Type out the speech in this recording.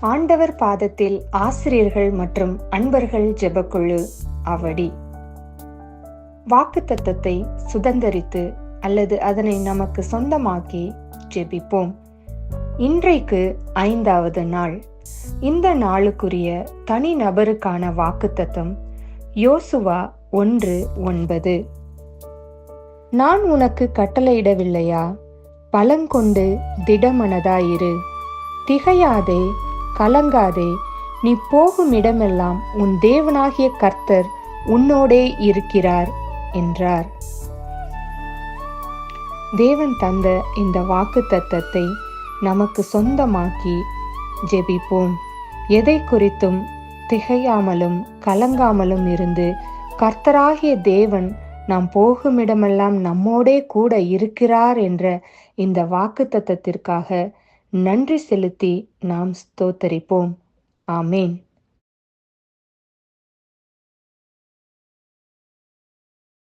ஆண்டவர் பாதத்தில் ஆசிரியர்கள் மற்றும் அன்பர்கள் ஜெபக்குழு அவடி. வாக்குத்தத்தத்தை சுதந்தரித்து அல்லது அதனை நமக்கு சொந்தமாக்கி ஜெபிப்போம். இன்றைக்கு ஐந்தாவது நாள். இந்த நாளுக்குரிய தனி நபருக்கான வாக்குத்தத்தம் யோசுவா ஒன்று ஒன்பது. நான் உனக்கு கட்டளையிடவில்லையா? பலங்கொண்டு திடமனதாயிரு. திகையாதே கலங்காதே. நீ போகும் இடமெல்லாம் உன் தேவனாகிய கர்த்தர் உன்னோடே இருக்கிறார் என்றார். தேவன் தந்த இந்த வாக்கு தத்தத்தை நமக்கு சொந்தமாக்கி ஜெபிப்போம். எதை குறித்தும் திகையாமலும் கலங்காமலும் இருந்து கர்த்தராகிய தேவன் நாம் போகுமிடமெல்லாம் நம்மோடே கூட இருக்கிறார் என்ற இந்த வாக்கு தத்தத்திற்காக நன்றி செலுத்தி நாம் ஸ்தோத்தரிப்போம். ஆமேன்.